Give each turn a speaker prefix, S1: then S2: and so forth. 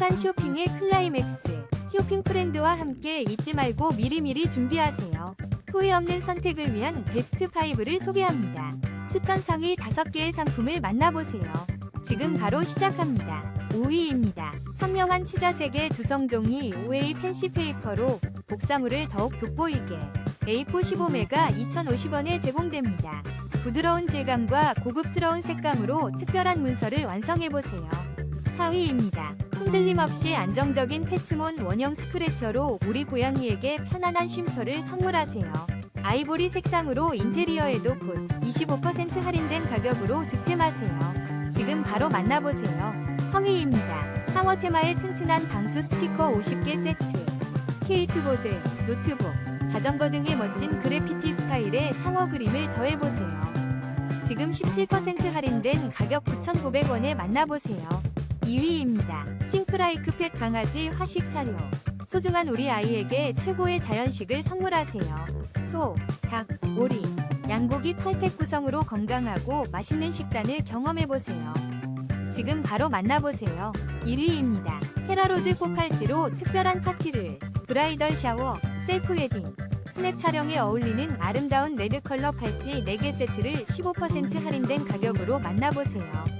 S1: 행복한 쇼핑의 클라이맥스. 쇼핑 프렌드와 함께 잊지 말고 미리미리 준비하세요. 후회 없는 선택을 위한 베스트 5를 소개합니다. 추천 상위 5개의 상품을 만나보세요. 지금 바로 시작합니다. 5위입니다. 선명한 치자색의 두성종이 5웨이 펜시 페이퍼로 복사물을 더욱 돋보이게 A4 15매가 2,050원에 제공됩니다. 부드러운 질감과 고급스러운 색감으로 특별한 문서를 완성해보세요. 4위입니다. 흔들림 없이 안정적인 패치몬 원형 스크래처로 우리 고양이에게 편안한 쉼터를 선물하세요. 아이보리 색상으로 인테리어에도 굿25% 할인된 가격으로 득템하세요. 지금 바로 만나보세요. 3위입니다. 상어 테마의 튼튼한 방수 스티커 50개 세트. 스케이트보드, 노트북, 자전거 등의 멋진 그래피티 스타일의 상어 그림을 더해보세요. 지금 17% 할인된 가격 9,900원에 만나보세요. 2위입니다. 싱크라이크 펫 강아지 화식 사료. 소중한 우리 아이에게 최고의 자연식을 선물하세요. 소, 닭, 오리, 양고기 8팩 구성으로 건강하고 맛있는 식단을 경험해보세요. 지금 바로 만나보세요. 1위입니다. 헤라로즈 꽃팔찌로 특별한 파티를 브라이덜 샤워, 셀프 웨딩, 스냅 촬영에 어울리는 아름다운 레드 컬러 팔찌 4개 세트를 15% 할인된 가격으로 만나보세요.